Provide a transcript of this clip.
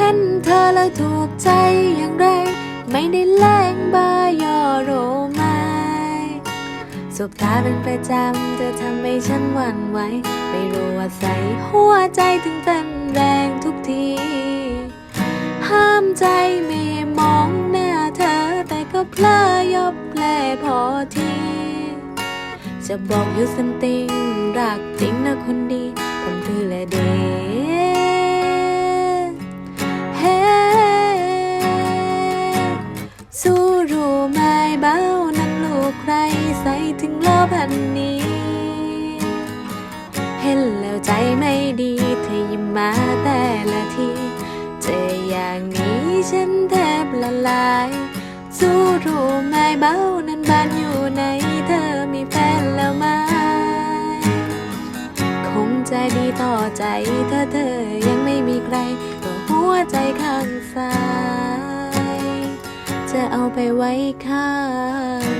ห็นเธอแล้วถูกใจอย่างไร ไม่ได้แลงบายอโรไมาสบตาเป็นประจำเธอทำให้ฉันหวั่นไหวไม่รู้ว่าใส่หัวใจถึงเต้นแรงทุกที ห้ามใจไม่มองหน้าเธอ แต่ก็เพลอยบแผลพอทีจะบอกอยู่สันติงรักจริงนะคนดีผมคือและเด สู้รู้ไหมเบานั้นลูกใครใส่ถึงล้อพันนี้ เห็นแล้วใจไม่ดีเธอยิ้มมาแต่ละที เจออย่างนี้ฉันแทบละลาย สู้รู้ไหมเบานั้นบ้านอยู่ไหนเธอมีแฟนแล้วไหมคงใจดีต่อใจถ้าเธอยังไม่มีใครก็หัวใจข้างซ้าย จะเอาไปไว้ข้าง